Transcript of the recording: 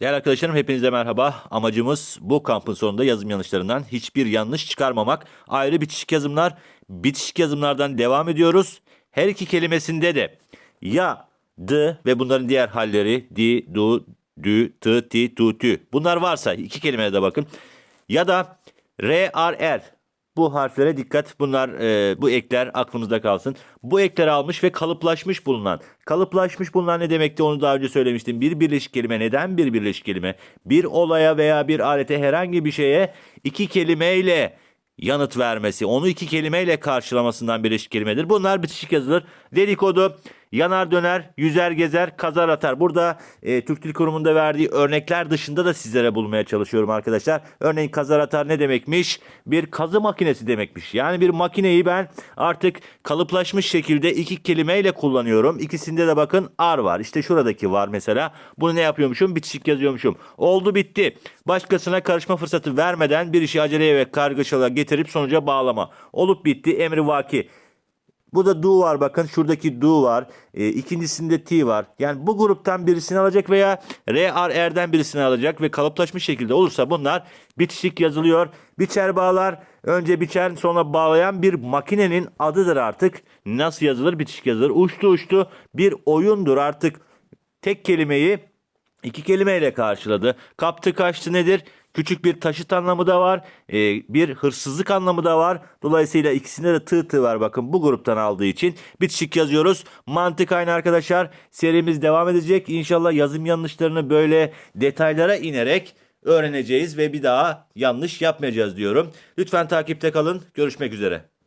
Değerli arkadaşlarım hepinize merhaba. Amacımız bu kampın sonunda yazım yanlışlarından hiçbir yanlış çıkarmamak. Ayrı bitişik yazımlar, bitişik yazımlardan devam ediyoruz. Her iki kelimesinde de ya, d ve bunların diğer halleri di, du, dü, tı, ti, tu, tü. Bunlar varsa iki kelimeye de bakın. Ya da r, r, r. Bu harflere dikkat. Bunlar e, bu ekler aklımızda kalsın. Bu ekleri almış ve kalıplaşmış bulunan. Kalıplaşmış bulunan ne demekti onu daha önce söylemiştim. Bir birleşik kelime neden bir birleşik kelime? Bir olaya veya bir alete herhangi bir şeye iki kelimeyle yanıt vermesi, onu iki kelimeyle karşılamasından birleşik kelimedir. Bunlar bitişik yazılır. Dedikodu, yanar döner, yüzer gezer, kazar atar. Burada e, Türk Dil Kurumu'nda verdiği örnekler dışında da sizlere bulmaya çalışıyorum arkadaşlar. Örneğin kazar atar ne demekmiş? Bir kazı makinesi demekmiş. Yani bir makineyi ben artık kalıplaşmış şekilde iki kelimeyle kullanıyorum. İkisinde de bakın ar var. İşte şuradaki var mesela. Bunu ne yapıyormuşum? Bitişik yazıyormuşum. Oldu bitti. Başkasına karışma fırsatı vermeden bir işi aceleye ve kargaşalığa getirip sonuca bağlama. Olup bitti. Emri vaki. Burada do var bakın şuradaki do var. E, ikincisinde t var. Yani bu gruptan birisini alacak veya r r r'den birisini alacak ve kalıplaşmış şekilde olursa bunlar bitişik yazılıyor. Biçer bağlar önce biçen sonra bağlayan bir makinenin adıdır artık. Nasıl yazılır? Bitişik yazılır. Uçtu uçtu bir oyundur artık. Tek kelimeyi iki kelimeyle karşıladı. Kaptı kaçtı nedir? Küçük bir taşıt anlamı da var. Ee, bir hırsızlık anlamı da var. Dolayısıyla ikisinde de tığ tığ var. Bakın bu gruptan aldığı için bitişik yazıyoruz. Mantık aynı arkadaşlar. Serimiz devam edecek. İnşallah yazım yanlışlarını böyle detaylara inerek öğreneceğiz ve bir daha yanlış yapmayacağız diyorum. Lütfen takipte kalın. Görüşmek üzere.